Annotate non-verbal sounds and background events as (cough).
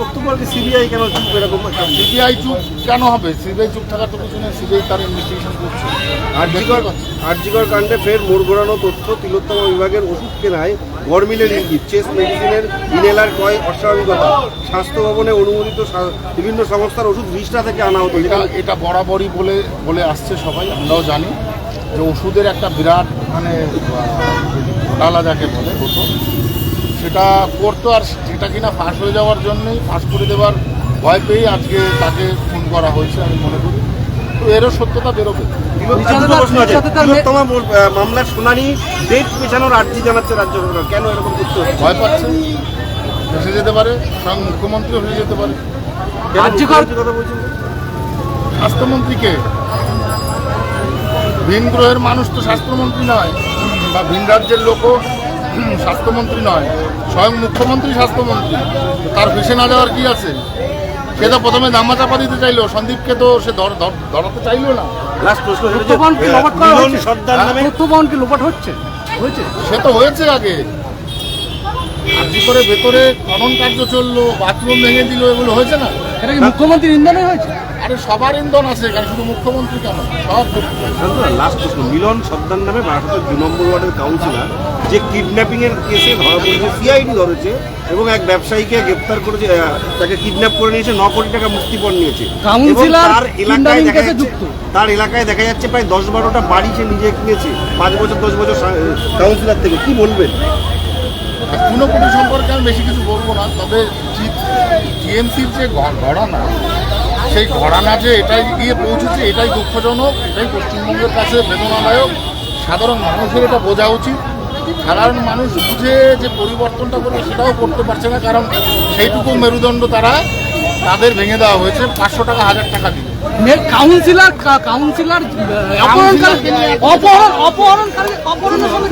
বক্তব্য আর সিবিআই কেন চুপ এরকম সিবিআই চুপ কেন হবে? সিবিআই চুপ থাকার তো পিছনে সিবিআই তার ইনভেস্টিগেশন করছে। আরজিকর আরজিকর কাণ্ডে ফের মোড় ঘোরানো তথ্য তিলোত্তমা বিভাগের ওষুধ কেনায় গরমিলের ইঙ্গিত চেস মেডিসিনের ইনেলার ক্রয় অস্বাভাবিকতা। স্বাস্থ্য ভবনে অনুমোদিত বিভিন্ন সংস্থার ওষুধ ভিস্টা থেকে আনা হতো। এটা এটা বরাবরই বলে বলে আসছে সবাই আমরাও জানি যে ওষুধের একটা বিরাট মানে ঘোটালা যাকে বলে। হতো সেটা করতো আর সেটা কিনা ফাঁস হয়ে যাওয়ার জন্যই ফাঁস করে দেওয়ার ভয় পেয়েই আজকে তাকে ফোন করা হয়েছে আমি মনে করি। তো এরও সত্যতা বেরোবে। মামলার শুনানি ডেট পেছানোর আর্জি জানাচ্ছে রাজ্য সরকার। কেন এরকম করতে ভয় পাচ্ছে। ফেসে যেতে পারে স্বয়ং মুখ্যমন্ত্রীও ফেসে যেতে পারে। স্বাস্থ্যমন্ত্রীকে ভিন গ্রহের মানুষ তো স্বাস্থ্যমন্ত্রী নয় বা ভিন রাজ্যের লোকও (clears throat) স্বাস্থ্যমন্ত্রী নয় স্বয়ং মুখ্যমন্ত্রী স্বাস্থ্যমন্ত্রী। তার ভেসে না যাওয়ার কি আছে? সে তো প্রথমে দামা চাপা দিতে চাইলো সন্দীপকে তো সে ধর- ধর- ধরাতে চাইলো না। লাস্ট প্রশ্ন সেটা যে, তথ্যবান কি আহ, লবট করা মিলন হয়েছে? সর্দার নামে তথ্যবহন কি লোপাট হচ্ছে। হয়েছে। সে তো হয়েছে আগে। আর্জি করে ভেতরে খনন কার্য চলল বাথরুম ভেঙে দিল এগুলো হয়েছে না? এটা কি মুখ্যমন্ত্রীর ইন্ধনে হয়েছে? আরে সবার ইন্ধন আছে এখানে শুধু মুখ্যমন্ত্রী কেন? সব লাস্ট প্রশ্ন মিলন সর্দার নামে বারাসাতের দু নম্বর ওয়ার্ডের কাউন্সিলর যে কিডন্যাপিং এর কেসে ধরা পড়েছে সিআইডি ধরেছে এবং এক ব্যবসায়ীকে গ্রেপ্তার করেছে তাকে কিডন্যাপ করে নিয়েছে ন কোটি টাকা মুক্তিপণ নিয়েছে। তার এলাকায় দেখা যাচ্ছে তার এলাকায় দেখা যাচ্ছে প্রায় দশ বারোটা বাড়ি সে নিজে কিনেছে পাঁচ বছর দশ বছর কাউন্সিলর থেকে। কি বলবেন? পুনঃপুটি সম্পর্কে আমি বেশি কিছু বলব না তবে টিএমসির যে ঘ- ঘরানা সেই ঘরানা যে এটাই গিয়ে পৌঁছেছে এটাই দুঃখজনক এটাই পশ্চিমবঙ্গের কাছে বেদনাদায়ক। সাধারণ মানুষের এটা বোঝা উচিত। সাধারণ মানুষ বুঝে যে পরিবর্তনটা করবে সেটাও করতে পারছে না কারণ সেইটুকু মেরুদণ্ড তারা তাদের ভেঙে দেওয়া হয়েছে। পাঁচশো টাকা হাজার টাকা দিয়ে কাউন্সিলর কাউন্সিলর অপহরণ অপহরণকারী অপহরণের সঙ্গে